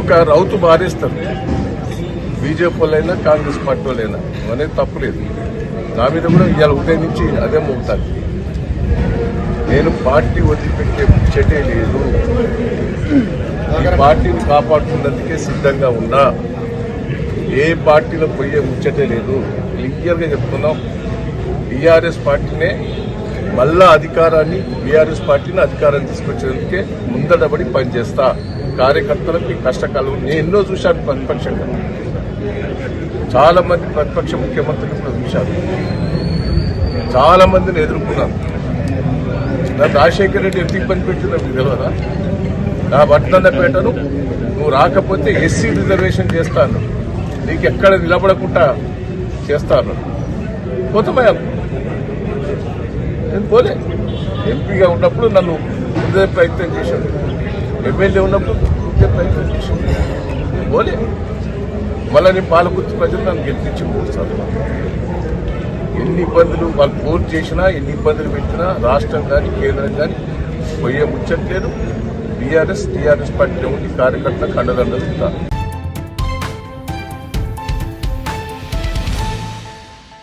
ఒక రౌతు మారేస్తారు. బీజేపీ వాళ్ళైనా కాంగ్రెస్ పార్టీ వాళ్ళైనా. అనేది తప్పులేదు నా మీద కూడా ఇవాళ ఉదయం నుంచి అదే మోగుతాను నేను పార్టీ వదిలిపెట్టే ముచ్చటే లేదు. ఈ పార్టీని కాపాడుతున్నందుకే సిద్ధంగా ఉన్నా. ఏ పార్టీలో పోయే ముచ్చటే లేదు. క్లియర్గా చెప్తున్నాం. టీఆర్ఎస్ పార్టీనే మళ్ళా అధికారాన్ని బీఆర్ఎస్ పార్టీని అధికారం తీసుకొచ్చేందుకే ముందడబడి పనిచేస్తా. కార్యకర్తలకు కష్టకాలం. నేను ఎన్నో చూశాను ప్రతిపక్షంగా. చాలా మంది ప్రతిపక్ష ముఖ్యమంత్రులు కూడా చూశాను చాలా మందిని ఎదుర్కొన్నాను. నా రాజశేఖర రెడ్డి ఎందుకు ఇబ్బంది మీకు తెలియదా నా పట్టణపేటను నువ్వు రాకపోతే ఎస్సీ రిజర్వేషన్ చేస్తాను. నీకు ఎక్కడ నిలబడకుండా చేస్తాను. కొత్తమయ్య నేను పోలే. ఎంపీగా ఉన్నప్పుడు నన్ను ఉదయ ప్రయత్నం చేశాను ఎమ్మెల్యే ఉన్నప్పుడు ఉదయ ప్రయత్నం చేశాను నేను పోలే. మళ్ళీ నేను పాలకుర్తి ప్రజలు నన్ను గెలిపించి మూడు ఎన్ని ఇబ్బందులు వాళ్ళు ఫోన్ చేసినా ఎన్ని ఇబ్బందులు పెట్టినా రాష్ట్రం కానీ కేంద్రం కానీ పోయే ముచ్చట్లేదు. బీఆర్ఎస్ టీఆర్ఎస్ పార్టీ ఉండి కార్యకర్త కండదండలు ఉంటారు.